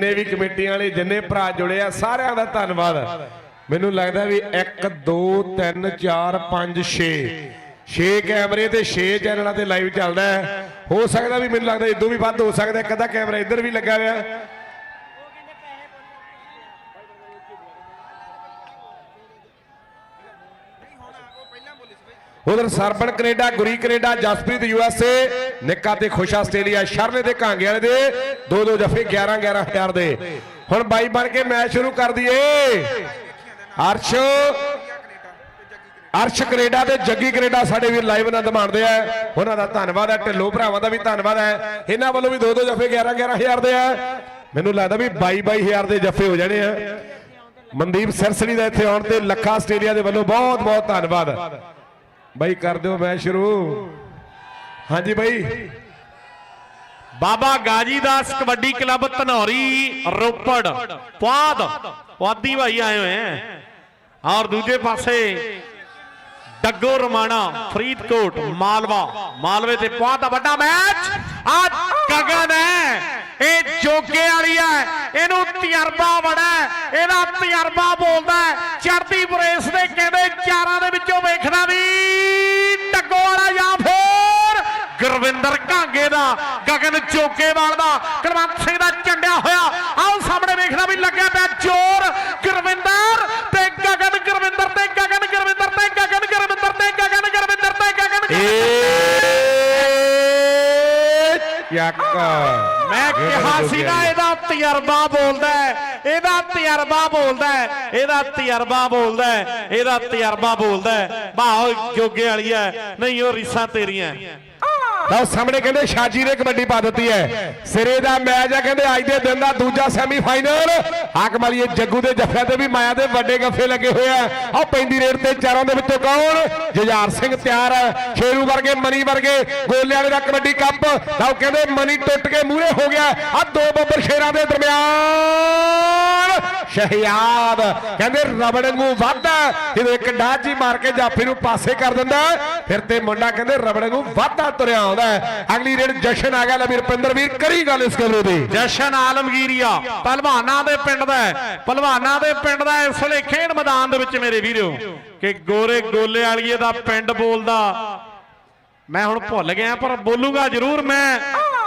ਜਿੰਨੇ ਵੀ ਕਮੇਟੀਆਂ ਵਾਲੇ, ਜਿੰਨੇ ਭਰਾ ਜੁੜੇ ਆ, ਸਾਰਿਆਂ ਦਾ ਧੰਨਵਾਦ। ਮੈਨੂੰ ਲੱਗਦਾ ਵੀ 1 2 3 4 5 6 6 ਕੈਮਰੇ ਤੇ 6 ਚੈਨਲਾਂ ਤੇ ਲਾਈਵ ਚੱਲਦਾ ਹੈ। ਹੋ ਸਕਦਾ ਵੀ ਮੈਨੂੰ ਲੱਗਦਾ ਇਦੋਂ ਵੀ ਵੱਧ ਹੋ ਸਕਦਾ ਇੱਕ ਅੱਧਾ ਕੈਮਰਾ ਇੱਧਰ ਵੀ ਲੱਗਾ ਹੋਇਆ। ਉਧਰ Sarban Canada, Guri Canada, Jaspreet U S A, Nikka ਤੇ ਖੁਸ਼ ਆਸਟ੍ਰੇਲੀਆ, ਸ਼ਰਨੇ ਤੇ ਕਾਂਗੇ ਵਾਲੇ ਦੇ ਦੋ ਦੋ ਜਫੇ 11 11 ਹਜ਼ਾਰ ਦੇ। ਹੁਣ ਬਾਈ ਬਣ ਕੇ ਮੈਚ ਸ਼ੁਰੂ ਕਰ ਦਈਏ। ਅਰਸ਼ ਅਰਸ਼ ਕੈਨੇਡਾ ਤੇ ਜੱਗੀ ਕੈਨੇਡਾ ਸਾਡੇ ਵੀਰ ਲਾਈਵ ਆਨੰਦ ਮਾਣਦੇ ਆ। ਉਹਨਾਂ ਦਾ ਧੰਨਵਾਦ ਹੈ, ਢਿੱਲੋਂ ਭਰਾਵਾਂ ਦਾ ਵੀ ਧੰਨਵਾਦ ਹੈ। ਇਹਨਾਂ ਵੱਲੋਂ ਵੀ ਦੋ ਦੋ ਜਫੇ 11 11 ਹਜ਼ਾਰ ਦੇ ਆ। ਮੈਨੂੰ ਲੱਗਦਾ ਵੀ 22 22 ਹਜ਼ਾਰ ਦੇ ਜਫੇ ਹੋ ਜਾਣੇ ਆ। ਮਨਦੀਪ ਸਿਰਸੜੀ ਦਾ ਇੱਥੇ ਆਉਣ ਤੇ ਲੱਖਾ ਆਸਟ੍ਰੇਲੀਆ ਦੇ ਵੱਲੋਂ ਬਹੁਤ ਬਹੁਤ ਧੰਨਵਾਦ। ਬਾਈ ਕਰ ਦਿਓ ਮੈਂ ਸ਼ੁਰੂ। ਹਾਂਜੀ ਬਾਈ। ਬਾਬਾ ਗਾਜੀ ਦਾਸ ਕਬੱਡੀ ਕਲੱਬ ਧਨੌਰੀ, ਰੋਪੜ। ਪੁਆਧ, ਪੁਆਧੀ ਭਾਈ ਆਏ ਹੋਏ ਹੈ ਔਰ ਦੂਜੇ ਪਾਸੇ ਡੱਗੋ ਰਮਾਣਾ, ਫਰੀਦਕੋਟ, ਮਾਲਵਾ। ਮਾਲਵੇ ਤੇ ਪੁਆਧ ਦਾ ਵੱਡਾ ਮੈਚ। ਆ ਗਗਨ ਹੈ ਇਹ ਜੋਗੇ ਵਾਲੀ ਹੈ। ਇਹਨੂੰ ਤਜਰਬਾ ਬੜਾ ਇਹਦਾ ਤਜਰਬਾ ਬੋਲਦਾ ਹੈ। ਚੜਦੀ ਬਰੇਸ ਦੇ ਕਹਿੰਦੇ ਚਾਰਾਂ ਦੇ ਵਿੱਚੋਂ ਵੇਖਣਾ ਵੀ ਡੱਗੋ ਵਾਲਾ ਜਾਂ ਫੇਰ ਗੁਰਵਿੰਦਰ ਘਾਂਗੇ ਦਾ, ਗਗਨ ਚੋਕੇਵਾਲ ਦਾ, ਕੁਲਵੰਤ ਸਿੰਘ ਦਾ ਚੰਡਿਆ ਹੋਇਆ। ਆਓ ਸਾਹਮਣੇ ਵੇਖਣਾ ਵੀ ਲੱਗਿਆ ਪਿਆ ਜ਼ੋਰ ਗੁਰਵਿੰਦਰ ਤੇ ਗਗਨ, ਗੁਰਵਿੰਦਰ ਤੇ ਗਗਨ ਗੁਰਵਿੰਦਰ ਤੇ ਗਗਨ ਗੁਰਵਿੰਦਰ ਤੇ ਗਗਨ ਗੁਰਵਿੰਦਰ ਤੇ ਗਗਨ ਯੱਕ ਮੈਂ ਕਿਹਾ ਸੀਗਾ ਇਹਦਾ ਤਜਰਬਾ ਬੋਲਦਾ ਹੈ ਇਹਦਾ ਤਜਰਬਾ ਬੋਲਦਾ ਹੈ ਇਹਦਾ ਤਜਰਬਾ ਬੋਲਦਾ ਹੈ ਇਹਦਾ ਤਜਰਬਾ ਬੋਲਦਾ ਹੈ। ਬਾਹ ਜੋਗੇ ਵਾਲੀ ਹੈ। ਨਹੀਂ ਉਹ ਰੀਸਾਂ ਤੇਰੀਆਂ। ਲਓ, ਸਾਹਮਣੇ ਕਹਿੰਦੇ ਸ਼ਾਜੀ ਨੇ ਕਬੱਡੀ ਪਾ ਦਿੱਤੀ ਹੈ। ਸਿਰੇ ਦਾ ਮੈਚ ਹੈ ਕਹਿੰਦੇ ਅੱਜ ਦੇ ਦਿਨ ਦਾ ਦੂਜਾ ਸੈਮੀਫਾਈਨਲ। ਹਾਕ ਮਾਰੀਏ ਜੱਗੂ ਦੇ ਜੱਫਿਆਂ ਤੇ ਵੀ ਮਾਇਆ ਦੇ ਵੱਡੇ ਗੱਫੇ ਲੱਗੇ ਹੋਏ ਆ। ਆਹ ਪੈਂਦੀ ਰੇਡ ਤੇ ਚਾਰਾਂ ਦੇ ਵਿੱਚੋਂ ਕੌਣ? ਜੁਝਾਰ ਸਿੰਘ ਤਿਆਰ ਹੈ ਸ਼ੇਰੂ ਵਰਗੇ, ਮਨੀ ਵਰਗੇ ਗੋਲੇ ਵਾਲੇ ਦਾ ਕਬੱਡੀ ਕੱਪ। ਲਓ, ਕਹਿੰਦੇ ਮਨੀ ਟੁੱਟ ਕੇ ਮੂਹਰੇ ਹੋ ਗਿਆ। ਆ ਦੋ ਬੱਬਰ ਸ਼ੇਰਾਂ ਦੇ ਦਰਮਿਆਨ। ਸ਼ਹਿਆਦ। ਕਹਿੰਦੇ ਰਬੜ ਨੂੰ ਵਾਧਾ ਜਦੋਂ ਇੱਕ ਡਾਜੀ ਮਾਰ ਕੇ ਜਾਫੀ ਨੂੰ ਪਾਸੇ ਕਰ ਦਿੰਦਾ ਫਿਰ ਤੇ ਮੁੰਡਾ ਕਹਿੰਦੇ ਰਬੜ ਨੂੰ ਵਾਧਾ ਤੁਰਿਆ ਆਉਂਦਾ ਅਗਲੀ ਰੇਡ ਜਸ਼ਨ ਆ ਗਿਆ। ਲੈ ਰੁਪਿੰਦਰ ਵੀਰ, ਕਰੀ ਗੱਲ ਇਸ ਕਮਰੇ ਦੀ। ਜਸ਼ਨ ਆਲਮਗੀਰੀਆ, ਪਹਿਲਵਾਨਾਂ ਦੇ ਪਿੰਡ ਦਾ ਹੈ। ਪਹਿਲਵਾਨਾਂ ਦੇ ਪਿੰਡ ਦਾ ਇਸ ਵੇਲੇ ਖੇਡ ਮੈਦਾਨ ਦੇ ਵਿੱਚ ਮੇਰੇ ਵੀਰੋ, ਕਿ ਗੋਰੇ ਗੋਲੇ ਵਾਲੀਏ ਦਾ ਪਿੰਡ ਬੋਲਦਾ। ਮੈਂ ਹੁਣ ਭੁੱਲ ਗਿਆ, ਪਰ ਬੋਲੂਗਾ ਜ਼ਰੂਰ ਮੈਂ।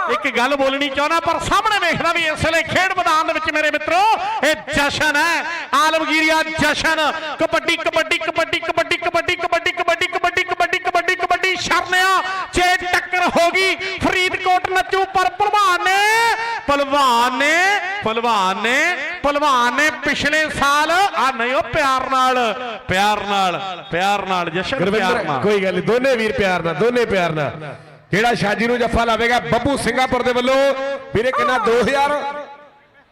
ਇੱਕ ਗੱਲ ਬੋਲਣੀ ਚਾਹਣਾ ਪਰ ਸਾਹਮਣੇ ਵੇਖਦਾ ਵੀ ਇਸ ਵੇਲੇ ਖੇਡ ਮੈਦਾਨ ਦੇ ਵਿੱਚ ਮੇਰੇ ਮਿੱਤਰੋ ਇਹ ਜਸ਼ਨ ਹੈ ਆਲਮਗੀਰੀਆ ਜਸ਼ਨ ਕਬੱਡੀ ਕਬੱਡੀ ਕਬੱਡੀ ਕਬੱਡੀ ਕਬੱਡੀ ਕਬੱਡੀ ਕਬੱਡੀ ਕਬੱਡੀ ਕਬੱਡੀ ਕਬੱਡੀ ਕਬੱਡੀ ਸ਼ਰਨਿਆ ਜੇ ਟੱਕਰ ਹੋ ਗਈ ਫਰੀਦਕੋਟ ਨੱਚੂ ਪਰ ਭਲਵਾਨ ਨੇ ਭਲਵਾਨ ਨੇ ਭਲਵਾਨ ਨੇ ਭਲਵਾਨ ਨੇ ਪਿਛਲੇ ਸਾਲ ਆ ਨਹੀਂ ਉਹ ਪਿਆਰ ਨਾਲ ਪਿਆਰ ਨਾਲ ਪਿਆਰ ਨਾਲ ਜਸ਼ਨ ਪਿਆਰ ਨਾਲ ਕੋਈ ਗੱਲ ਨਹੀਂ ਦੋਨੇ ਵੀਰ ਪਿਆਰ ਨਾਲ ਦੋਨੇ ਪਿਆਰ ਨਾਲ ਜਿਹੜਾ ਸ਼ਾਜੀ ਨੂੰ ਜੱਫਾ ਲਾਵੇਗਾ ਬੱਬੂ ਸਿੰਘਾਪੁਰ ਦੇ ਵੱਲੋਂ। ਵੀਰੇ ਕਿੰਨਾ 2000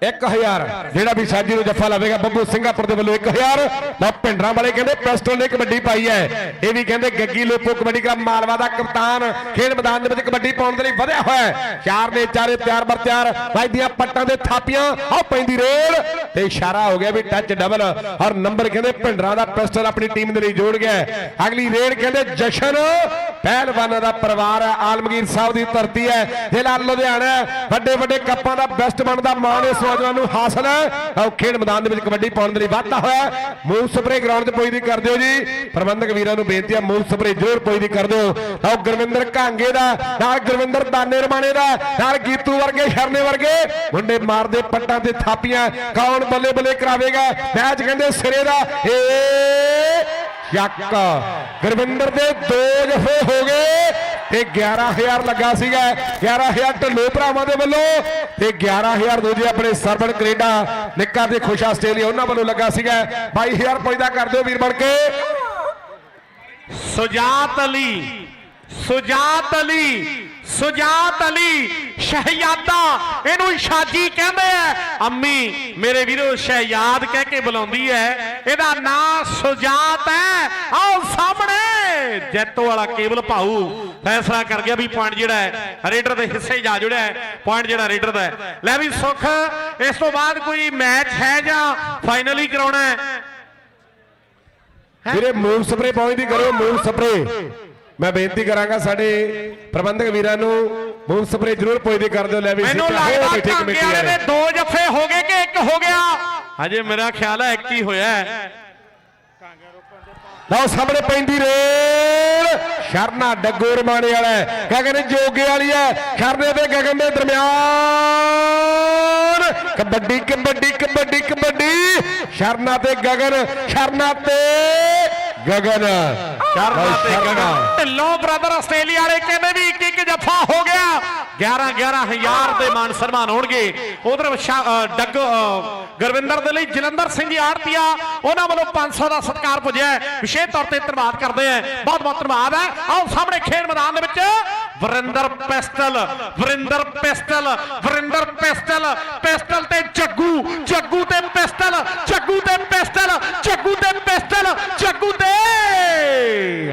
1000 ਜਿਹੜਾ ਵੀ ਸਾਜੀ ਨੂੰ ਜੱਫਾ ਲਾਵੇਗਾ ਬੱਬੂ ਸਿੰਘਾਪੁਰ ਦੇ ਵੱਲੋਂ 1000 ਲਓ, ਪਿੰਡਰਾਂ ਵਾਲੇ ਕਹਿੰਦੇ ਪਿਸਟਲ ਨੇ ਕਬੱਡੀ ਪਾਈ ਹੈ। ਇਹ ਵੀ ਕਹਿੰਦੇ ਗੱਗੀ ਲੋਪੋ ਕਬੱਡੀ ਕਲੱਬ ਮਾਲਵਾ ਦਾ ਕਪਤਾਨ ਖੇਡ ਮੈਦਾਨ ਦੇ ਵਿੱਚ ਕਬੱਡੀ ਪਾਉਣ ਦੇ ਲਈ ਵਧਿਆ ਹੋਇਆ ਹੈ। ਚਾਰ ਨੇ ਚਾਰੇ ਤਿਆਰ ਬਰ ਤਿਆਰ। ਵੱਜਦੀਆਂ ਪੱਟਾਂ ਦੇ ਥਾਪੀਆਂ, ਆਹ ਪੈਂਦੀ ਰੇਲ। ਤੇ ਇਸ਼ਾਰਾ ਹੋ ਗਿਆ ਵੀ ਟੱਚ ਡਬਲ ਔਰ ਨੰਬਰ ਕਹਿੰਦੇ ਪਿੰਡਰਾਂ ਦਾ ਪਿਸਟਲ ਆਪਣੀ ਟੀਮ ਦੇ ਲਈ ਜੋੜ ਗਿਆ ਅਗਲੀ ਰੇਡ ਕਹਿੰਦੇ ਜਸ਼ਨ। ਪਹਿਲਵਾਨਾਂ ਦਾ ਪਰਿਵਾਰ ਹੈ, ਆਲਮਗੀਰ ਸਾਹਿਬ ਦੀ ਧਰਤੀ ਹੈ। ਜ਼ਿਲ੍ਹਾ ਲੁਧਿਆਣਾ ਵੱਡੇ ਵੱਡੇ ਕੱਪਾਂ ਦਾ ਬੈਸਟ ਬਣਦਾ ਮਾਣ ਇਸ ਨੌਜਵਾਨ ਨੂੰ ਹਾਸਲ ਹੈ। ਆਓ ਮੈਦਾਨ ਦੇ ਵਿੱਚ ਕਬੱਡੀ ਪਾਉਣ ਦੇ ਲਈ ਵਾਧਾ ਹੋਇਆ ਮੂਵ ਸਪਰੇ ਗਰਾਊਂਡ 'ਚ ਪੋਈ ਦੀ ਕਰ ਦਿਓ ਜੀ। ਪ੍ਰਬੰਧਕ ਵੀਰਾਂ ਨੂੰ ਬੇਨਤੀ ਹੈ ਮੂਵ ਸਪਰੇ ਜ਼ਰੂਰ ਪੋਈ ਦੀ ਕਰ ਦਿਓ। ਆਓ ਗੁਰਵਿੰਦਰ ਕਾਂਗੇ ਦਾ, ਨਾਲ ਗੁਰਵਿੰਦਰ ਦਾਨੇ ਰਮਾਣੇ ਦਾ, ਨਾਲ ਗੀਤੂ ਵਰਗੇ, ਸ਼ਰਨੇ ਵਰਗੇ। ਮੁੰਡੇ ਮਾਰਦੇ ਪੱਟਾਂ ਤੇ ਥਾਪੀਆਂ। ਕੌਣ ਬੱਲੇ ਬੱਲੇ ਕਰਾਵੇਗਾ? ਮੈਚ ਕਹਿੰਦੇ ਸਿਰੇ ਦਾ। ਏ ਚੱਕ ਗੁਰਵਿੰਦਰ ਦੇ ਦੋ ਜਫੇ ਹੋ ਗਏ। ਤੇ 11000 ਲੱਗਾ ਸੀਗਾ। 11000 ਢੱਲੋ ਭਰਾਵਾਂ ਦੇ ਵੱਲੋਂ ਤੇ 11000 ਦੂਜੇ ਆਪਣੇ ਸਰਵਣ ਕੈਨੇਡਾ, ਨਿੱਕਾ ਤੇ ਖੁਸ਼ ਆਸਟ੍ਰੇਲੀਆ, ਉਹਨਾਂ ਵੱਲੋਂ ਲੱਗਾ ਸੀਗਾ। 22000 ਪੈਦਾ ਕਰ ਦਿਓ ਵੀਰ ਬਣ ਕੇ। ਸੁਜਾਤ ਅਲੀ ਸੁਜਾਤ ਅਲੀ ਸੁਜਾਤ ਅਲੀ ਸ਼ਹਿਜ਼ਾਦਾ, ਇਹਨੂੰ ਸ਼ਾਜੀ ਕਹਿੰਦੇ ਆ। ਅੰਮੀ, ਮੇਰੇ ਵੀਰੋ, ਸ਼ਹਿਜ਼ਾਦ ਕਹਿ ਕੇ ਬੁਲਾਉਂਦੀ ਹੈ। ਇਹਦਾ ਨਾਂ ਸੁਜਾਤ ਹੈ। ਆਓ ਸਾਹਮਣੇ। ਜੈਤੋ ਵਾਲਾ ਕੇਬਲ ਭਾਊ ਫੈਸਲਾ ਕਰ ਗਿਆ ਵੀ ਪੁਆਇੰਟ ਜਿਹੜਾ ਹੈ, ਰੇਡਰ ਦੇ ਹਿੱਸੇ ਜਾ ਜੁੜਿਆ ਹੈ। ਪੁਆਇੰਟ ਜਿਹੜਾ ਰੇਡਰ ਦਾ ਹੈ। ਲੈ ਵੀ ਸੁਖ, ਇਸ ਤੋਂ ਬਾਅਦ ਕੋਈ ਮੈਚ ਹੈ ਜਾਂ ਫਾਈਨਲ ਹੀ ਕਰਾਉਣਾ ਹੈ? ਵੀਰੇ, ਮੂਵ ਸਪਰੇ ਪਹੁੰਚਦੀ ਕਰੋ ਮੂਵ ਸਪਰੇ ਮੈਂ ਬੇਨਤੀ ਕਰਾਂਗਾ ਸਾਡੇ ਪ੍ਰਬੰਧਕ ਵੀਰਾਂ ਨੂੰ ਮੂਵ ਸਪਰੇ ਜ਼ਰੂਰ ਪੁੱਛਦੇ ਕਰ ਦਿਓ ਲੈ ਵੀ ਮੈਨੂੰ ਲੱਗਦਾ ਕਮੇਟੀ ਵਾਲੇ ਦੇ ਦੋ ਜੱਫੇ ਹੋ ਗਏ ਕਿ ਇੱਕ ਹੋ ਗਿਆ? ਹਜੇ ਮੇਰਾ ਖਿਆਲ ਹੈ ਇੱਕ ਹੀ ਹੋਇਆ ਹੈ। ਲਓ ਸਾਹਮਣੇ ਪੈਂਦੀ ਰੇਲ। ਸ਼ਰਨਾ ਡੱਗੋ ਰਮਾਣੇ ਵਾਲਾ। ਗਗਨ ਜੋਗੇ ਵਾਲੀ ਹੈ। ਸ਼ਰਨੇ ਤੇ ਗਗਨ ਦੇ ਦਰਮਿਆਨ। ਕਬੱਡੀ ਕਬੱਡੀ ਕਬੱਡੀ ਕਬੱਡੀ। ਸ਼ਰਨਾ ਤੇ ਗਗਨ ਸ਼ਰਨਾ ਤੇ ਗਗਨ। ਸ਼ਰਮਾ ਤੇ। ਗਗਨ। ਢਿੱਲੋਂ ਬ੍ਰਦਰ ਆਸਟ੍ਰੇਲੀਆ ਵਾਲੇ ਕਹਿੰਦੇ ਵੀ ਇੱਕ ਇੱਕ ਜੱਫਾ ਹੋ ਗਿਆ। 11 11000 ਦੇ ਮਾਨ ਸਨਮਾਨ ਹੋਣਗੇ। ਉਧਰ ਡੱਗ ਗੁਰਵਿੰਦਰ ਦੇ ਲਈ ਜਲੰਧਰ ਸਿੰਘ ਆੜਤੀਆ ਉਹਨਾਂ ਵੱਲੋਂ 500 ਦਾ ਸਤਿਕਾਰ ਪੁੱਜਿਆ। ਵਿਸ਼ੇਸ਼ ਤੌਰ ਤੇ ਧੰਨਵਾਦ ਕਰਦੇ ਆ ਬਹੁਤ ਬਹੁਤ ਧੰਨਵਾਦ ਹੈ। ਆਓ ਸਾਹਮਣੇ ਖੇਡ ਮੈਦਾਨ ਦੇ ਵਿੱਚ Varinder pistol Varinder pistol Varinder pistol pistol ਤੇ ਜੱਗੂ ਜੱਗੂ ਤੇ ਪਿਸਟਲ, ਜੱਗੂ ਤੇ ਪਿਸਟਲ, ਜੱਗੂ ਤੇ ਪਿਸਟਲ, ਜੱਗੂ ਤੇ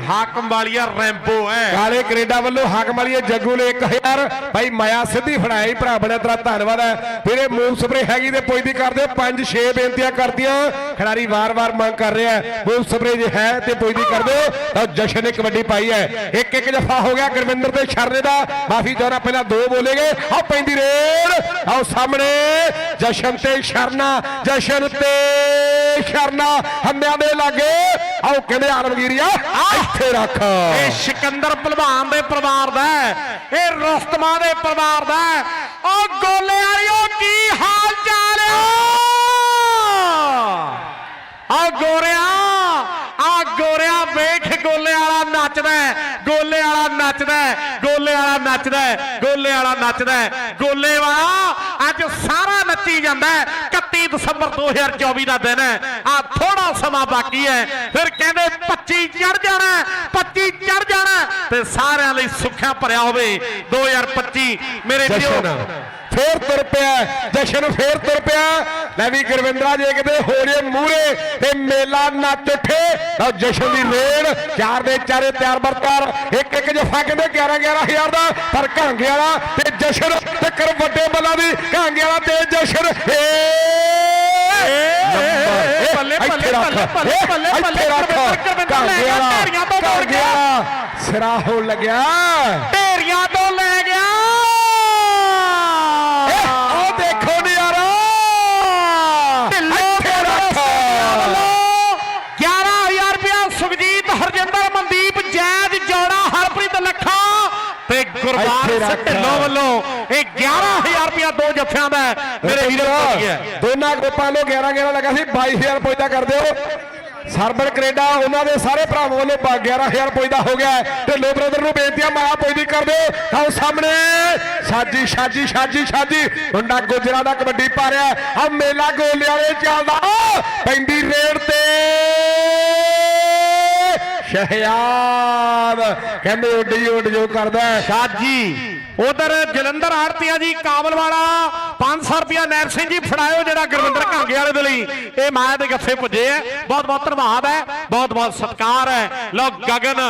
ਹਾਕਮ ਵਾਲੀਆ ਰੈਂਬੋ ਹੈ ਕਾਲੇ ਕੈਨੇਡਾ ਵੱਲੋਂ ਹਾਕਮ ਵਾਲੀ ਜੱਗੂ ਨੇ 1000 ਭਾਈ ਮਾਇਆ ਸਿੱਧੀ ਫੜਾਈ, ਭਰਾ ਬੜਾ ਤੇਰਾ ਧੰਨਵਾਦ ਹੈ ਵੀਰੇ ਮੂਵ ਸਪਰੇ ਹੈਗੀ ਤੇ ਪੁੱਛਦੀ ਕਰਦੇ ਪੰਜ, ਛੇ ਬੇਨਤੀਆਂ ਕਰਦੀਆਂ ਖਿਡਾਰੀ ਵਾਰ-ਵਾਰ ਮੰਗ ਕਰ ਰਿਹਾ ਮੂਵ ਸਪਰੇ ਜੇ ਹੈ ਤੇ ਪੁੱਜਦੀ ਕਰ ਦਿਓ। ਤਾਂ ਜਸ਼ਨ ਨੇ ਕਬੱਡੀ ਪਾਈ ਹੈ ਇੱਕ ਇੱਕ ਜਫਾ ਹੋ ਗਿਆ ਗੁਰਵਿੰਦਰ ਤੇ ਸ਼ਰਨੇ ਦਾ। ਮਾਫੀ ਚਾਹਣਾ ਪਹਿਲਾਂ ਦੋ ਬੋਲੇਗੇ। ਆਹ ਪੈਂਦੀ ਰੇਡ। ਆਓ ਸਾਹਮਣੇ। ਜਸ਼ਨ ਤੇ ਸ਼ਰਨਾ ਜਸ਼ਨ ਤੇ ਸ਼ਰਨਾ ਹੰਨਿਆਂ ਦੇ ਲਾਗੇ। ਆਓ ਕਹਿੰਦੇ ਆਲਮਗੀਰੀਆ ਇੱਥੇ ਰੱਖ। ਇਹ ਸਿਕੰਦਰ ਭਲਵਾਨ ਦੇ ਪਰਿਵਾਰ ਦਾ ਇਹ ਰਸਤਮਾ ਦੇ ਪਰਿਵਾਰ ਦਾ ਉਹ ਗੋਲੇ ਵਾਲਿਓ ਕੀ ਹਾਲ ਚਾਲ ਆ ਗੋਰਿਆ ਆ ਗੋਰਿਆ ਵੇਖ ਗੋਲੇ ਵਾਲਾ ਨੱਚਦਾ ਹੈ, ਗੋਲੇ ਵਾਲਾ ਨੱਚਦਾ ਹੈ, ਗੋਲੇ ਵਾਲਾ ਨੱਚਦਾ ਹੈ, ਗੋਲੇ ਵਾਲਾ ਨੱਚਦਾ ਹੈ। ਗੋਲੇ ਵਾਲਾ ਅੱਜ ਸਾਰਾ ਨੱਚੀ ਜਾਂਦਾ ਹੈ। 31 ਦਸੰਬਰ 2024 ਦਾ ਦਿਨ ਹੈ। ਆ ਥੋੜਾ ਸਮਾਂ ਬਾਕੀ ਹੈ। ਫਿਰ ਕਹਿੰਦੇ 25 ਚੜ ਜਾਣਾ ਹੈ, 25 ਚੜ ਜਾਣਾ ਤੇ ਸਾਰਿਆਂ ਲਈ ਸੁੱਖਿਆ ਭਰਿਆ ਹੋਵੇ। 2025 ਮੇਰੇ ਜਸ਼ਨ ਫੇਰ ਤੁਰ ਪਿਆ ਜਸ਼ਨ ਫੇਰ ਤੁਰ ਪਿਆ। ਲੈ ਵੀ ਗੁਰਵਿੰਦਰਾ ਜੇ ਕਿਤੇ ਹੋ ਜੇ ਮੂਰੇ ਤੇ ਮੇਲਾ ਨੱਚ ਉੱਠੇ। ਤਾਂ ਜਸ਼ਨ ਦੀ ਰੇਡ ਚਾਰ ਦੇ ਚਾਰੇ ਤਿਆਰ ਬਰਕਾਰ ਇੱਕ ਇੱਕ ਜਫਾ ਕਹਿੰਦੇ 11 11000 ਦਾ ਪਰ ਘਾਂਗੇ ਵਾਲਾ ਤੇ ਜਸ਼ਨ ਟੱਕਰ ਵੱਡੇ ਬੱਲਾ ਦੀ। ਘਾਂਗੇ ਵਾਲਾ ਤੇ ਜਸ਼ਨ ਏ। ਏ, ਬੱਲੇ, ਬੱਲੇ, ਇੱਥੇ ਰੱਖ, ਬੱਲੇ, ਏ, ਬੱਲੇ, ਬੱਲੇ, ਇੱਥੇ ਰੱਖ। ਗੁਰਵਿੰਦਰ, ਗੁਰਵਿੰਦਰ ਘਾਂਗੇ ਲੈ ਗਿਆ, ਵਾਲਾ, ਢੇਰੀਆਂ ਤੋਂ ਦੌੜ ਘਾਂਗੇ ਗਿਆ। ਵਾਲਾ ਸਿਰਾ ਹੋਣ ਲੱਗਿਆ। ਢੇਰੀਆਂ ਤੋਂ ਲੈ ਗਿਆ ਆਹ ਦੇਖੋ ਨਜ਼ਾਰਾ ਇੱਥੇ ਰੱਖ 11000 ਰੁਪਇਆ ਸੁਖਜੀਤ ਹਰਜਿੰਦਰ ਮਨਦੀਪ ਜੈਦ ਜੋੜਾ ਹਰਪ੍ਰੀਤ ਲੱਖਾ ਸਿੰਘ ਢਿੱਲੋਂ ਵੱਲੋਂ ਇਹ 11000 ਰੁਪਇਆ ਦੋ ਜੱਫਿਆਂ ਦਾ। ਮੇਰੇ ਵੀਰੋ ਦੋਨਾਂ ਗਰੁੱਪਾਂ ਨੂੰ 11 11 ਲੱਗਾ ਸੀ 22000 ਪੁੱਜਦਾ ਕਰ ਦਿਓ। ਸਰਬਰ ਕੈਨੇਡਾ ਉਹਨਾਂ ਦੇ ਸਾਰੇ ਭਰਾਵਾਂ ਵੱਲੋਂ 11000 ਪੁੱਜਦਾ ਹੋ ਗਿਆ। ਤੇ ਲੋ ਬ੍ਰਦਰ ਨੂੰ ਬੇਨਤੀਆਂ ਮਾਇਆ ਪੁੱਜਦੀ ਕਰ ਦਿਓ ਆਓ ਸਾਹਮਣੇ ਸਾਜੀ ਸਾਜੀ ਸਾਜੀ ਸਾਜੀ। ਮੁੰਡਾ ਗੁਜਰਾ ਦਾ ਕਬੱਡੀ ਪਾ ਰਿਹਾ ਆ ਮੇਲਾ ਗੋਲੇ ਵਾਲੇ ਚੱਲਦਾ। ਪੈਂਦੀ ਰੇਡ ਤੇ। ਸ਼ਹਿਆਦ ਕਹਿੰਦੇ ਉੱਡੀ ਉੱਡ ਜੋ ਕਰਦਾ ਸਾਜੀ ਉਧਰ ਜਲੰਧਰ ਆੜਤੀਆ ਜੀ ਕਾਬਲ ਵਾਲਾ 500 ਰੁਪਿਆ ਨੈਰ ਸਿੰਘ ਜੀ ਫੜਾਇਓ ਜਿਹੜਾ ਗੁਰਵਿੰਦਰ ਘਾਂਗੇ ਵਾਲੇ ਦੇ ਲਈ। ਇਹ ਮਾਇਆ ਦੇ ਗੱਫੇ ਪੁੱਜੇ ਆ ਬਹੁਤ ਬਹੁਤ ਧੰਨਵਾਦ ਹੈ ਬਹੁਤ ਬਹੁਤ ਸਤਿਕਾਰ ਹੈ ਲੋ ਗਗਨ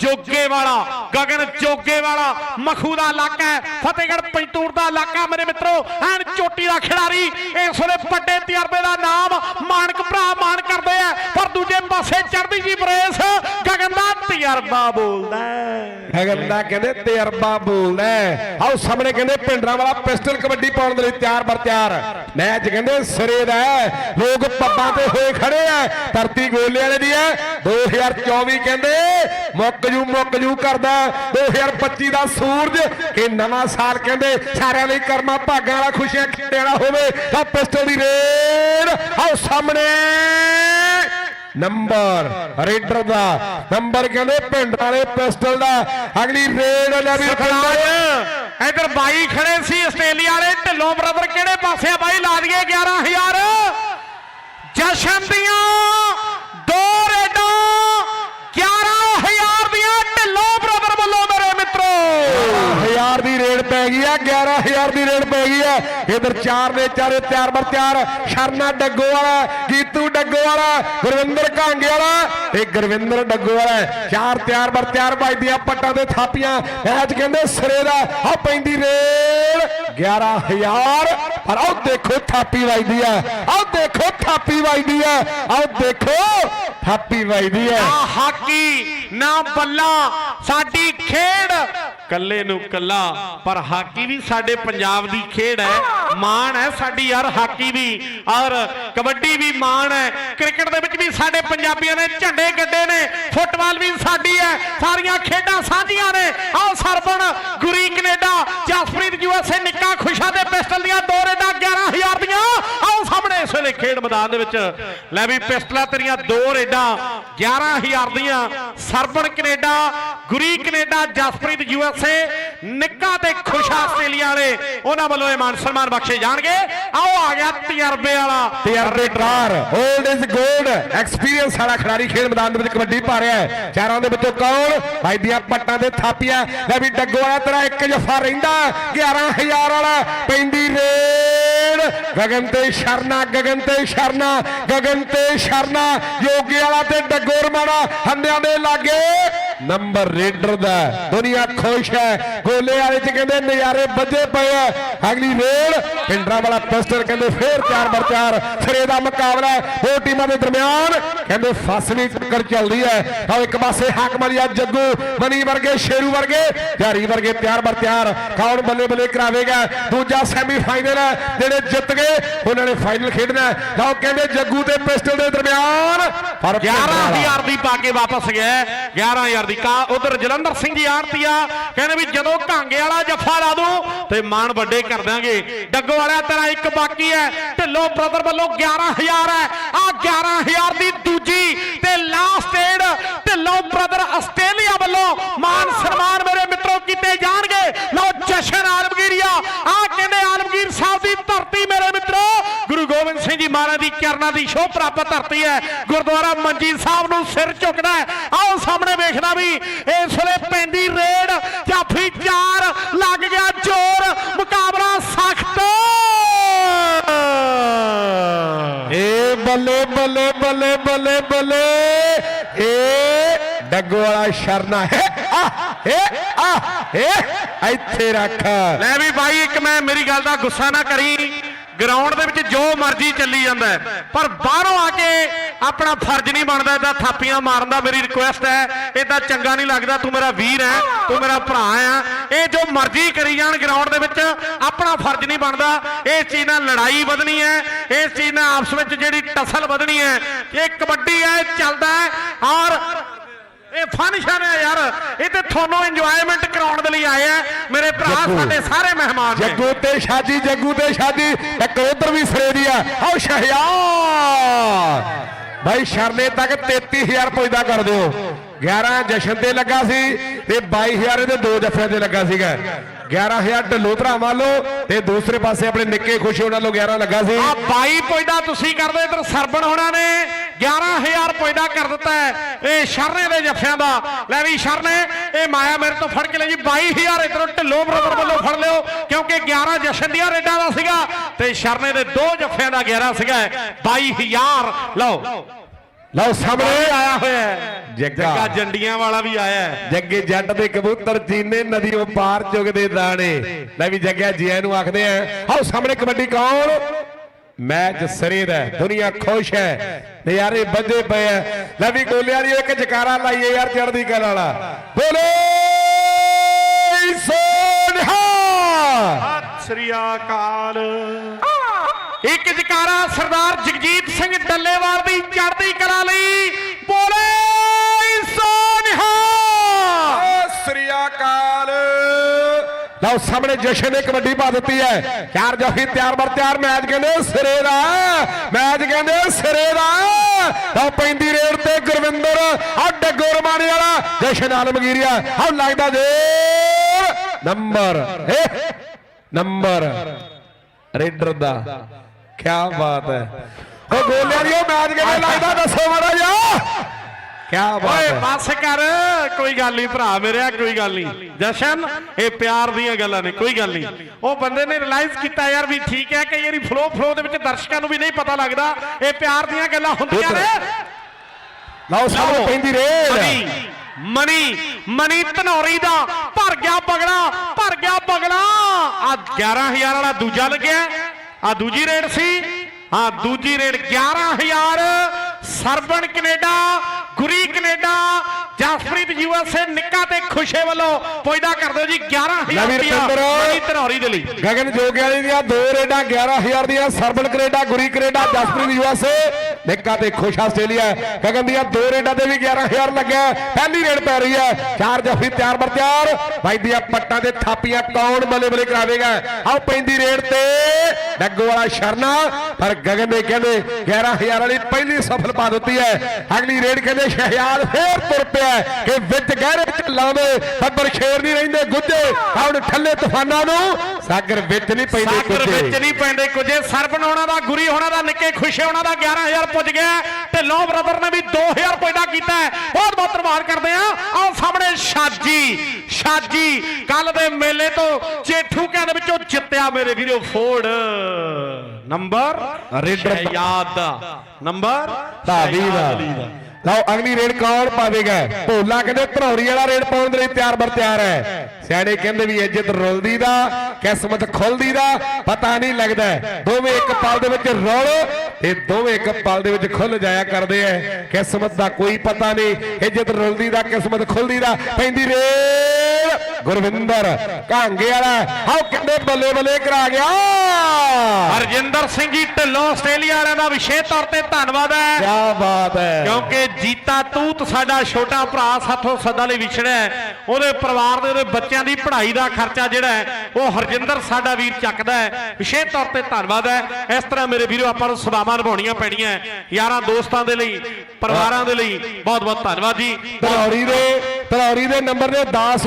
ਜੋਗੇ ਵਾਲਾ, ਗਗਨ ਜੋਗੇ ਵਾਲਾ ਮਖੂ ਦਾ ਇਲਾਕਾ ਹੈ ਫਤਿਹਗੜ੍ਹ ਪੰਤੂਰ ਦਾ ਇਲਾਕਾ ਮੇਰੇ ਮਿੱਤਰੋ। ਐਨ ਚੋਟੀ ਦਾ ਖਿਡਾਰੀ ਇਸ ਵੇਲੇ ਵੱਡੇ ਤਜਰਬੇ ਦਾ ਨਾਮ ਮਾਨਕ ਭਰਾ ਮਾਨ ਕਰਦੇ ਆ ਪਰ ਦੂਜੇ ਪਾਸੇ ਚੜ੍ਹਦੀ ਜੀ ਬਰੇਸ ਗਗਨ ਦਾ ਤਜਰਬਾ ਬੋਲਦਾ ਹੈ। ਕਹਿੰਦੇ ਤਜਰਬਾ ਬੋਲਦਾ ਆਓ ਸਾਹਮਣੇ ਕਹਿੰਦੇ ਪਿੰਡਰਾਂ ਵਾਲਾ ਪਿਸਟਲ ਕਬੱਡੀ ਪਾਉਣ ਦੇ ਲਈ ਤਿਆਰ ਬਰ ਤਿਆਰ। ਮੈਚ ਕਹਿੰਦੇ ਸਿਰੇ ਦਾ ਲੋਕ ਪੱਬਾਂ ਤੇ ਹੋਏ ਖੜੇ ਆ ਧਰਤੀ ਗੋਲੇ ਵਾਲੇ ਦੀ ਹੈ। 2024 ਕਹਿੰਦੇ ਮੁੱਕ ਜੂ ਮੁੱਕ ਜੂ ਕਰਦਾ 2025 ਦਾ ਸੂਰਜ ਇਹ ਨਵਾਂ ਸਾਲ ਕਹਿੰਦੇ ਸਾਰਿਆਂ ਲਈ ਕਰਮਾ ਭਾਗਾਂ ਵਾਲਾ ਖੁਸ਼ੀਆਂ ਖੇੜੇ ਵਾਲਾ ਹੋਵੇ ਤਾਂ ਪਿਸਟਲ ਦੀ ਰੇਡ। ਆਓ ਸਾਹਮਣੇ। ਨੰਬਰ ਰੇਡਰ ਦਾ ਨੰਬਰ ਕਹਿੰਦੇ ਪਿੰਡ ਵਾਲੇ ਪਿਸਟਲ ਦਾ। ਅਗਲੀ ਰੇਡ ਲੈ ਵੀ ਸਤਨਾਮ ਇਧਰ ਬਾਈ ਖੜੇ ਸੀ ਆਸਟ੍ਰੇਲੀਆ ਵਾਲੇ। ਢਿੱਲੋਂ ਬ੍ਰਦਰ ਕਿਹੜੇ ਪਾਸੇ ਆ ਬਾਈ? ਲਾ ਦਈਏ 11000 ਜਸ਼ਨ ਦੀਆਂ ਦੋ ਰੇਡਾਂ 11000 ਦੀਆਂ ਢਿੱਲੋਂ ਬ੍ਰਦਰ ਵੱਲੋਂ ਮੇਰੇ ਮਿੱਤਰੋ। ਹਜ਼ਾਰ ਦੀ ਰੇਡ ਪੈ ਗਈ ਆ 11000 ਦੀ ਰੇਡ ਪੈ ਗਈ ਆ ਇਧਰ ਚਾਰ ਦੇ ਚਾਰੇ ਤਿਆਰ ਬਰ ਤਿਆਰ। ਸ਼ਰਨਾ ਡੱਗੋ ਵਾਲਾ ਗੀਤੂ ਡੱਗੋ ਵਾਲਾ ਗੁਰਵਿੰਦਰ ਕਾਂਗੇ ਵਾਲਾ ਤੇ ਗੁਰਵਿੰਦਰ ਡੱਗੋ ਵਾਲਾ ਚਾਰ ਤਿਆਰ ਬਰ ਤਿਆਰ ਵੱਜਦੀਆਂ ਪੱਟਾਂ ਤੇ ਥਾਪੀਆਂ। ਐਜ ਕਹਿੰਦੇ ਸਿਰੇ ਦਾ ਆ ਪੈਂਦੀ ਰੇਲ। 11000 ਪਰ ਆਹ ਦੇਖੋ ਥਾਪੀ ਵੱਜਦੀ ਆ ਆਹ ਦੇਖੋ ਥਾਪੀ ਵੱਜਦੀ ਆ ਆਹ ਦੇਖੋ ਥਾਪੀ ਵੱਜਦੀ ਆ ਆ ਹਾਕੀ ਨਾ ਬੱਲਾ ਸਾਡੀ ਖੇਡ। ਕੱਲੇ ਨੂੰ ਕੱਲਾ ਪਰ ਹਾਕੀ ਵੀ ਸਾਡੇ ਪੰਜਾਬ ਦੀ ਖੇਡ ਹੈ। ਮਾਣ ਹੈ ਸਾਡੀ ਯਾਰ ਹਾਕੀ ਵੀ। ਔਰ ਕਬੱਡੀ ਵੀ ਮਾਣ ਹੈ। ਕ੍ਰਿਕਟ ਦੇ ਵਿੱਚ ਵੀ ਸਾਡੇ ਪੰਜਾਬੀਆਂ ਨੇ ਝੰਡੇ ਗੱਡੇ ਨੇ। ਫੁੱਟਬਾਲ ਵੀ ਸਾਡੀ ਹੈ। ਸਾਰੀਆਂ ਖੇਡਾਂ ਸਾਂਝੀਆਂ ਨੇ। ਆਓ ਸਰਪਣ ਗੁਰੀ ਕੈਨੇਡਾ ਜਸਪ੍ਰੀਤ ਯੂਐਸਏ ਨਿੱਕਾ ਖੁਸ਼ਾ ਦੇ ਪਿਸਟਲ ਦੀਆਂ ਦੋ ਰੇਡਾਂ 11000 ਦੀਆਂ ਆਓ ਸਾਹਮਣੇ ਇਸ ਵੇਲੇ ਖੇਡ ਮੈਦਾਨ ਦੇ ਵਿੱਚ। ਲੈ ਵੀ ਪਿਸਟਲਾਂ ਤੇਰੀਆਂ ਦੋ ਰੇਡਾਂ 11000 ਦੀਆਂ। Sarpan Canada, Guri Canada, Jaspreet USA Nikka ਤੇ ਖੁਸ਼ਾ ਆਸਟ੍ਰੇਲੀਆ ਵਾਲੇ, ਉਹਨਾਂ ਵੱਲੋਂ ਇਹ ਮਾਨ ਸਨਮਾਨ ਬਖਸ਼ੇ ਜਾਣਗੇ। ਆਓ ਆ ਗਿਆ ਤਜਰਬੇ ਵਾਲਾ। ਤਜਰਬੇ ਟਰਾਰ 올ਡ ਇਜ਼ 골ਡ ਐਕਸਪੀਰੀਅੰਸ ਵਾਲਾ ਖਿਡਾਰੀ ਖੇਡ ਮੈਦਾਨ ਦੇ ਵਿੱਚ ਕਬੱਡੀ ਪਾ ਰਿਹਾ ਹੈ। ਚਾਰਾਂ ਦੇ ਵਿੱਚੋਂ ਕੌਣ? ਭਾਈ ਪੱਟਾਂ ਦੇ ਥਾਪੀਆਂ। ਲੈ ਵੀ ਡੱਗੋ ਵਾਲਾ ਤੇਰਾ ਇੱਕ ਜਫਾ ਰਹਿੰਦਾ 11000 ਵਾਲਾ, ਪੈਂਦੀ ਰੇ ਗਗਨ ਤੇ ਸ਼ਰਨਾ ਗਗਨ ਤੇ ਸ਼ਰਨਾ ਗਗਨ ਤੇ ਸ਼ਰਨਾ ਯੋਗੀ ਵਾਲਾ ਤੇ ਡੱਗੋਰ ਰਮਾਣਾ ਹੰਨਿਆਂ ਦੇ ਲਾਗੇ। ਨੰਬਰ ਰੇਡਰ ਦਾ ਦੁਨੀਆ ਖੁਸ਼ ਹੈ। ਗੋਲੇ ਵਾਲੇ ਚ ਕਹਿੰਦੇ ਨਜ਼ਾਰੇ ਵੱਜੇ ਪਏ ਆ। ਅਗਲੀ ਰੇਡ ਪਿੰਡਰਾ ਵਾਲਾ ਪਿਸਟਲ ਕਹਿੰਦੇ ਫੇਰ ਚਾਰ ਬਰ ਚਾਰ ਸਿਰੇ ਦਾ ਮੁਕਾਬਲਾ ਹੈ। ਦੋ ਟੀਮਾਂ ਦੇ ਦਰਮਿਆਨ ਕਹਿੰਦੇ ਫਸਵੀਂ ਟੱਕਰ ਚੱਲਦੀ ਹੈ। ਆਹ ਇੱਕ ਪਾਸੇ ਹਾਕਮ ਅਲੀ ਆ ਜੱਗੂ ਮਨੀ ਵਰਗੇ ਸ਼ੇਰੂ ਵਰਗੇ ਧਾਰੀ ਵਰਗੇ ਤਿਆਰ ਬਰ ਤਿਆਰ। ਕੌਣ ਬੱਲੇ ਬੱਲੇ ਕਰਾਵੇਗਾ? ਦੂਜਾ ਸੈਮੀ ਫਾਈਨਲ ਹੈ। ਜਿਹੜੇ ਜਿੱਤ ਗਏ ਉਹਨਾਂ ਨੇ ਫਾਈਨਲ ਖੇਡਣਾ ਹੈ। ਲਓ ਕਹਿੰਦੇ ਜੱਗੂ ਤੇ ਪਿਸਟਲ ਦੇ ਦਰਮਿਆਨ ਪਰ 11000 ਦੀ ਪਾ ਕੇ ਵਾਪਸ ਗਿਆ 11000 ਦੀ ਉਧਰ ਜਲੰਧਰ ਸਿੰਘ ਜੀ ਆਰਤੀਆ ਕਹਿੰਦੇ ਵੀ ਜਦੋਂ ਕਾਂਗੇ ਵਾਲਾ ਜੱਫਾ ਲਾ ਦੂੰ, ਤੇ ਮਾਣ ਵੱਡੇ ਕਰ ਦਾਂਗੇ ਡੱਗੋ ਵਾਲਾ ਤੇਰਾ ਇੱਕ ਬਾਕੀ ਹੈ ਢਿੱਲੋਂ ਬ੍ਰਦਰ ਵੱਲੋਂ 11000 ਹੈ ਆ 11000 ਦੀ ਦੂਜੀ ਤੇ ਲਾਸਟ ਏਡ ਢਿੱਲੋਂ ਬ੍ਰਦਰ ਆਸਟ੍ਰੇਲੀਆ ਵੱਲੋਂ ਮਾਨ ਸਨਮਾਨ ਮੇਰੇ ਮਿੱਤਰੋ ਕੀਤੇ ਜਾਣਗੇ। ਲਓ ਜਸ਼ਨ ਆਲਮਗੀਰੀਆ ਆ ਕਹਿੰਦੇ ਆਲਮਗੀਰ ਸਾਹਿਬ ਦੀ ਧਰਤੀ ਮੇਰੇ ਮਿੱਤਰੋ ਗੁਰੂ ਗੋਬਿੰਦ ਸਿੰਘ ਜੀ ਮਹਾਰਾਜ ਦੀ ਚਰਨਾਂ ਦੀ ਸ਼ੋਭ ਪ੍ਰਾਪਤ ਧਰਤੀ ਹੈ। ਗੁਰਦੁਆਰਾ ਮੰਜੀ ਸਾਹਿਬ ਨੂੰ ਸਿਰ ਝੁਕਦਾ ਹੈ। ਆਓ ਸਾਹਮਣੇ ਵੇਖਣਾ ਵੀ ਇਸ ਵੇਲੇ ਪੈਂਦੀ ਰੇਡ ਜਾਫੀ ਚਾਰ ਲੱਗ ਗਿਆ ਜ਼ੋਰ ਮੁਕਾਬਲਾ ਸਖਤ। ਏ ਬੱਲੇ ਬੱਲੇ ਬੱਲੇ ਬੱਲੇ ਬੱਲੇ। ਏ ਡੱਗੋ ਵਾਲਾ ਸ਼ਰਨਾ ਹੈ। ਹੈ ਆ ਹੈ ਇੱਥੇ ਰੱਖ। ਲੈ ਵੀ ਬਾਈ ਇੱਕ ਮੈਂ ਮੇਰੀ ਗੱਲ ਦਾ ਗੁੱਸਾ ਨਾ ਕਰੀ। ਗਰਾਊਂਡ ਦੇ ਵਿੱਚ ਜੋ ਮਰਜ਼ੀ ਚੱਲੀ ਜਾਂਦਾ ਪਰ ਬਾਹਰੋਂ ਆ ਕੇ ਆਪਣਾ ਫਰਜ਼ ਨਹੀਂ ਬਣਦਾ ਇਦਾਂ ਥਾਪੀਆਂ ਮਾਰਨ ਦਾ ਮੇਰੀ ਰਿਕੁਐਸਟ ਹੈ। ਇਦਾਂ ਚੰਗਾ ਨਹੀਂ ਲੱਗਦਾ, ਤੂੰ ਮੇਰਾ ਵੀਰ ਹੈ, ਤੂੰ ਮੇਰਾ ਭਰਾ ਹੈ। ਇਹ ਜੋ ਮਰਜ਼ੀ ਕਰੀ ਜਾਣ ਗਰਾਊਂਡ ਦੇ ਵਿੱਚ, ਆਪਣਾ ਫਰਜ਼ ਨਹੀਂ ਬਣਦਾ। ਇਸ ਚੀਜ਼ ਨਾਲ ਲੜਾਈ ਵਧਣੀ ਹੈ ਇਸ ਚੀਜ਼ ਨਾਲ ਆਪਸ ਵਿੱਚ ਜਿਹੜੀ ਟਸਲ ਵਧਣੀ ਹੈ, ਇਹ ਕਬੱਡੀ ਹੈ ਚੱਲਦਾ ਹੈ। ਔਰ ਇਹ ਫੰਕਸ਼ਨ ਹੈ ਯਾਰ। ਇਹ ਤੇ ਤੁਹਾਨੂੰ ਇੰਜੋਇਮੈਂਟ ਕਰਾਉਣ ਦੇ ਲਈ ਆਏ ਆ। ਮੇਰੇ ਭਰਾ। ਸਾਡੇ ਸਾਰੇ ਮਹਿਮਾਨ ਨੇ। ਜੱਗੂ ਤੇ ਸ਼ਾਦੀ ਜੱਗੂ ਤੇ ਸ਼ਾਦੀ ਇੱਕ ਉਧਰ ਵੀ ਸਰੇ ਦੀ ਆ। ਆਓ ਸ਼ਹਿਯਾਰ ਭਾਈ ਸ਼ਰਨੇ ਤੱਕ 33000 ਪੁੱਜਦਾ ਕਰ ਦਿਓ। 11 ਜਸ਼ਨ ਤੇ ਲੱਗਾ ਸੀ ਤੇ 22000 ਇਹਦੇ ਦੋ ਜੱਫਿਆਂ ਤੇ ਲੱਗਾ ਸੀਗਾ। 11000 ਢੱਲੋ ਭਰਾਵਾਂ ਲੋ ਤੇ ਦੂਸਰੇ ਪਾਸੇ ਆਪਣੇ ਨਿੱਕੇ ਖੁਸ਼ੀ ਉਹਨਾਂ ਲੋ 11 ਲੱਗਾ ਸੀ। ਆ 22 ਪੁਆਇੰਟਾਂ ਤੁਸੀਂ ਕਰਦੇ ਇਧਰ ਸਰਬਣ ਹੋਣਾ ਨੇ। 11000 ਪੁਆਇੰਟਾਂ ਕਰ ਦਿੱਤਾ ਇਹ ਸ਼ਰਨੇ ਦੇ ਜੱਫਿਆਂ ਦਾ। ਲੈ ਵੀ ਸ਼ਰਨੇ ਇਹ ਮਾਇਆ ਮੇਰੇ ਤੋਂ ਫੜ ਕੇ ਲੈ ਜੀ। 22000 ਇਧਰੋਂ ਢਿੱਲੋਂ ਬਰਦਰ ਵੱਲੋਂ ਫੜ ਲਿਓ ਕਿਉਂਕਿ 11 ਜਸ਼ਨ ਦੀਆਂ ਰੇਡਾਂ ਦਾ ਸੀਗਾ ਤੇ ਸ਼ਰਨੇ ਦੇ ਦੋ ਜੱਫਿਆਂ ਦਾ 11 ਸੀਗਾ। 22000 ਲਓ। ਲਓ ਸਾਹਮਣੇ ਆਇਆ ਹੋਇਆ ਹੈ। ਜੱਗਾ। ਜੰਡੀਆਂ ਵਾਲਾ ਵੀ ਆਇਆ ਹੈ। ਜੱਗੇ ਜੱਟ ਦੇ ਕਬੂਤਰ ਚੀਨੇ ਨਦੀਓਂ ਪਾਰ ਚੁਗਦੇ ਦਾਣੇ। ਲੈ ਵੀ ਜੱਗਿਆ ਜੀਆਂ ਨੂੰ ਆਖਦੇ ਆ ਆਓ ਸਾਹਮਣੇ ਕਬੱਡੀ ਕੌਣ? ਮੈਚ ਸਰੇ ਦਾ ਦੁਨੀਆ ਖੁਸ਼ ਹੈ ਨਜ਼ਾਰੇ ਵੱਜੇ ਪਏ ਆ ਲੈ ਵੀ ਗੋਲਿਆਂ ਦੀ ਇੱਕ ਜਕਾਰਾ ਲਾਈਏ ਯਾਰ ਚੜਦੀ ਕਲ ਵਾਲਾ। ਬੋਲੇ ਸੋਨਹਾ! ਸਤਿ ਸ੍ਰੀ ਅਕਾਲ। ਇੱਕ ਜਕਾਰਾ ਸਰਦਾਰ ਜਗਜੀਤ ਸਿੰਘ ਡੱਲੇਵਾਲ ਦੀ ਚੜ੍ਹਦੀ ਕਲਾ ਲਈ ਬੋਲੇ ਲਓ ਸਾਹਮਣੇ ਜਸ਼ਨ ਨੇ ਕਬੱਡੀ ਪਾ ਦਿੱਤੀ ਹੈ। ਚਾਰ ਜਫੀ ਤਿਆਰ ਬਰ ਤਿਆਰ। ਮੈਚ ਕਹਿੰਦੇ ਸਿਰੇ ਦਾ, ਮੈਚ ਕਹਿੰਦੇ ਸਿਰੇ ਦਾ। ਲਓ ਪੈਂਦੀ ਰੇਡ ਤੇ ਗੁਰਵਿੰਦਰ ਆ ਡੱਗੋ ਰਮਾਣੇ ਵਾਲਾ। ਜਸ਼ਨ ਆਲਮਗੀਰੀਆ ਆ। ਲੱਗਦਾ ਦੇ ਨੰਬਰ ਨੰਬਰ। ਰੇਡਰ ਦਾ। ਕੀ ਬਾਤ ਹੈ। ਉਹ ਗੋਲਿਆਂ ਦੀ ਉਹ ਮੈਚ ਕਿਵੇਂ ਲੱਗਦਾ ਦੱਸੋ ਮਾੜਾ ਜਿਹਾ। ਕਿਆ ਬਾਤ ਓਏ ਬਸ ਕਰ ਕੋਈ ਗੱਲ ਨਹੀਂ ਭਰਾ ਮੇਰਿਆ ਕੋਈ ਗੱਲ ਨਹੀਂ ਜਸ਼ਨ ਇਹ ਪਿਆਰ ਦੀਆਂ ਗੱਲਾਂ ਨੇ ਕੋਈ ਗੱਲ ਨਹੀਂ ਉਹ ਬੰਦੇ ਨੇ ਰਿਅਲਾਈਜ਼ ਕੀਤਾ ਯਾਰ ਵੀ ਠੀਕ ਹੈ ਕਿ ਯਾਰੀ ਫਲੋ ਫਲੋ ਦੇ ਵਿੱਚ ਦਰਸ਼ਕਾਂ ਨੂੰ ਵੀ ਨਹੀਂ ਪਤਾ ਲੱਗਦਾ ਇਹ ਪਿਆਰ ਦੀਆਂ ਗੱਲਾਂ ਹੁੰਦੀਆਂ ਨੇ। ਲਓ ਸਾਹਮਣੇ ਪੈਂਦੀ ਰੇਲ। ਮਨੀ ਮਨੀ ਧਨੌਰੀ ਦਾ ਭਰ ਗਿਆ ਪਗੜਾ ਭਰ ਗਿਆ ਪਗੜਾ ਆ 11000 ਵਾਲਾ ਦੂਜਾ ਲੱਗਿਆ ਆ ਦੂਜੀ ਰੇਡ ਸੀ। ਹਾਂ ਦੂਜੀ raid 11000 Sarban Canada Guri Canada Jaspreet USA Nikka ਤੇ ਖੁਸ਼ੇ ਵੱਲੋਂ ਪੁੱਜਦਾ ਕਰ ਦਿਓ ਜੀ 11000 ਨਵੀਂ ਰੁਪਇਆ ਰੁਪਿੰਦਰ। ਮਨੀ ਧਨੌਰੀ ਦੇ ਲਈ ਗਗਨ ਜੋਗਿਆਲੀ ਦੀਆਂ ਦੋ ਰੇਡਾਂ 11000 ਦੀਆਂ Sarbal Canada Guri Canada Jaspreet USA Nikka ਤੇ ਖੁਸ਼ ਆਸਟ੍ਰੇਲੀਆ ਗਗਨ ਦੀਆਂ ਦੋ ਰੇਡਾਂ ਤੇ ਵੀ 11000 ਲੱਗਿਆ ਪਹਿਲੀ ਰੇਡ ਪੈ ਰਹੀ ਹੈ। ਚਾਰ ਜਫੀ ਤਿਆਰ ਬਰ ਤਿਆਰ ਬਾਈ ਦੀਆਂ ਪੱਟਾਂ ਤੇ ਥਾਪੀਆਂ ਕੌਣ ਬੱਲੇ ਬੱਲੇ ਕਰਾਵੇਗਾ? ਆਓ ਪੈਂਦੀ ਰੇਡ ਤੇ ਡੱਗੋ ਵਾਲਾ ਸ਼ਰਨਾ। ਪਰ ਗਗਨ ਨੇ ਕਹਿੰਦੇ 11000 ਵਾਲੀ ਪਹਿਲੀ ਸਫਲ ਪਾ ਦਿੱਤੀ ਹੈ। ਅਗਲੀ ਰੇਡ ਕਹਿੰਦੇ ਸ਼ਹਿਆਦ ਫੇਰ ਤੁਰ ਪਿਆ ਕਿ ਵਿੱਚ ਗਹਿਰੇ ਵਿੱਚ ਲਾਉਂਦੇ ਬੱਬਰ ਸ਼ੇਰ ਨਹੀਂ ਰਹਿੰਦੇ ਗੁੱਜੇ। ਆਉਣ ਠੱਲੇ ਤੂਫਾਨਾਂ ਨੂੰ ਸਾਗਰ ਵਿੱਚ ਨਹੀਂ ਪੈਂਦੇ ਸਾਗਰ ਵਿੱਚ ਨਹੀਂ ਪੈਂਦੇ ਕੁਝੇ ਸਰਬਨ ਹੋਣਾ ਦਾ ਗੁਰੀ ਹੋਣਾ ਦਾ ਨਿੱਕੇ ਖੁਸ਼ੇ ਹੋਣਾ ਦਾ 11000 ਪੁੱਜ ਗਿਆ ਤੇ ਲੋ ਬ੍ਰਦਰ ਨੇ ਵੀ 2000 ਪੈਦਾ ਕੀਤਾ। ਬਹੁਤ ਬਹੁਤ ਧੰਨਵਾਦ ਕਰਦੇ ਆ ਆਓ ਸਾਹਮਣੇ ਸ਼ਾਜੀ ਸ਼ਾਜੀ ਕੱਲ ਦੇ ਮੇਲੇ ਤੋਂ ਜੇਠੂ ਕਹਿ ਦੇ ਵਿੱਚੋਂ ਜਿੱਤਿਆ ਮੇਰੇ ਵੀਰੋ ਫੋੜ ਨੰਬਰ ਰੇਡਰ- ਸ਼ਹਿਯਾਦ ਦਾ। ਨੰਬਰ ਧਾਵੀ ਦਾ। ਲਓ ਅਗਲੀ ਰੇਡ ਕੌਣ ਪਾਵੇਗਾ? ਭੋਲਾ ਕਹਿੰਦੇ ਧਰੌਰੀ ਵਾਲਾ ਰੇਡ ਪਾਉਣ ਦੇ ਲਈ ਤਿਆਰ ਬਰ ਤਿਆਰ ਹੈ। ਸਿਆਣੇ ਕਹਿੰਦੇ ਵੀ ਇੱਜ਼ਤ ਰੁਲਦੀ ਦਾ ਕਿਸਮਤ ਖੁੱਲਦੀ ਦਾ ਪਤਾ ਨਹੀਂ ਲੱਗਦਾ। ਦੋਵੇਂ ਇੱਕ ਪਲ ਦੇ ਵਿੱਚ ਰੁਲ ਤੇ ਦੋਵੇਂ ਇੱਕ ਪਲ ਦੇ ਵਿੱਚ ਖੁੱਲ ਜਾਇਆ ਕਰਦੇ ਐ ਕਿਸਮਤ ਦਾ ਕੋਈ ਪਤਾ ਨਹੀਂ। ਇੱਜ਼ਤ ਰੁਲਦੀ ਦਾ ਕਿਸਮਤ ਖੁੱਲਦੀ ਦਾ। ਪੈਂਦੀ ਰੇਡ ਗੁਰਵਿੰਦਰ ਕਾਂਗੇ ਵਾਲਾ। ਆਓ ਕਹਿੰਦੇ ਬੱਲੇ ਬੱਲੇ ਕਰਾ ਗਿਆ। ਹਰਜਿੰਦਰ ਸਿੰਘ ਜੀ ਢਿੱਲੋਂ ਆਸਟ੍ਰੇਲੀਆ ਵਾਲਿਆਂ ਦਾ ਵਿਸ਼ੇਸ਼ ਤੌਰ ਤੇ ਧੰਨਵਾਦ ਹੈ। ਕੀ ਬਾਤ ਹੈ। ਕਿਉਂਕਿ ਜੀਤਾ ਤੂਤ ਸਾਡਾ ਛੋਟਾ ਭਰਾ ਸਾਥੋਂ ਸਦਾ ਲਈ ਵਿਛੜਿਆ ਹੈ। ਉਹਦੇ ਪਰਿਵਾਰ ਦੇ ਉਹਦੇ ਬੱਚਿਆਂ ਦੀ ਪੜ੍ਹਾਈ ਦਾ ਖਰਚਾ ਜਿਹੜਾ ਹੈ ਉਹ ਹਰਜਿੰਦਰ ਸਾਡਾ ਵੀਰ ਚੱਕਦਾ ਹੈ। ਵਿਸ਼ੇਸ਼ ਤੌਰ ਤੇ ਧੰਨਵਾਦ ਹੈ। ਇਸ ਤਰ੍ਹਾਂ ਮੇਰੇ ਵੀਰੋ ਆਪਾਂ ਨੂੰ ਸਭਾਵਾਂ ਨਿਭਾਉਣੀਆਂ ਪੈਣੀਆਂ ਹੈ। ਯਾਰਾਂ ਦੋਸਤਾਂ ਦੇ ਲਈ ਪਰਿਵਾਰਾਂ ਦੇ ਲਈ ਬਹੁਤ ਬਹੁਤ ਧੰਨਵਾਦ ਜੀ। ਧਰੌਰੀ ਦੇ ਧਰੌਰੀ ਦੇ ਨੰਬਰ ਨੇ 10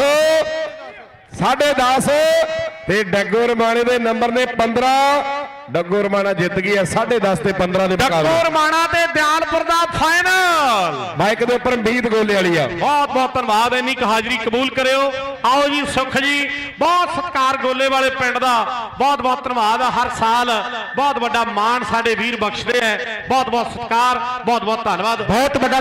ਸਾਢੇ 10 ਤੇ ਡੱਗੋ ਰਮਾਣੇ ਦੇ ਨੰਬਰ ਨੇ 15 ਡੱਗੋ ਰਮਾਣਾ ਜਿੱਤ ਗਈ ਹੈ 10.5 ਤੇ 15 ਦੇ ਮੁਕਾਬਲੇ। ਡੱਕੋ ਰਮਾਣਾ ਤੇ ਦਿਆਲਪੁਰ ਦਾ ਫਾਈਨਲ ਮਾਈਕ ਦੇ ਉੱਪਰ ਮੀਤ ਗੋਲੇ ਵਾਲੀ ਆ। ਬਹੁਤ ਬਹੁਤ ਧੰਨਵਾਦ ਇੰਨੀ ਕੁ ਹਾਜ਼ਰੀ ਕਬੂਲ ਕਰਿਓ। ਆਓ ਜੀ ਸੁਖ ਜੀ ਬਹੁਤ ਸਤਿਕਾਰ ਗੋਲੇ ਵਾਲੇ ਪਿੰਡ ਦਾ। ਬਹੁਤ ਬਹੁਤ ਧੰਨਵਾਦ ਹਰ ਸਾਲ ਬਹੁਤ ਵੱਡਾ ਮਾਣ ਸਾਡੇ ਵੀਰ ਬਖਸ਼ਦੇ ਹੈ। ਬਹੁਤ ਬਹੁਤ ਸਤਿਕਾਰ ਬਹੁਤ ਬਹੁਤ ਧੰਨਵਾਦ। ਬਹੁਤ ਵੱਡਾ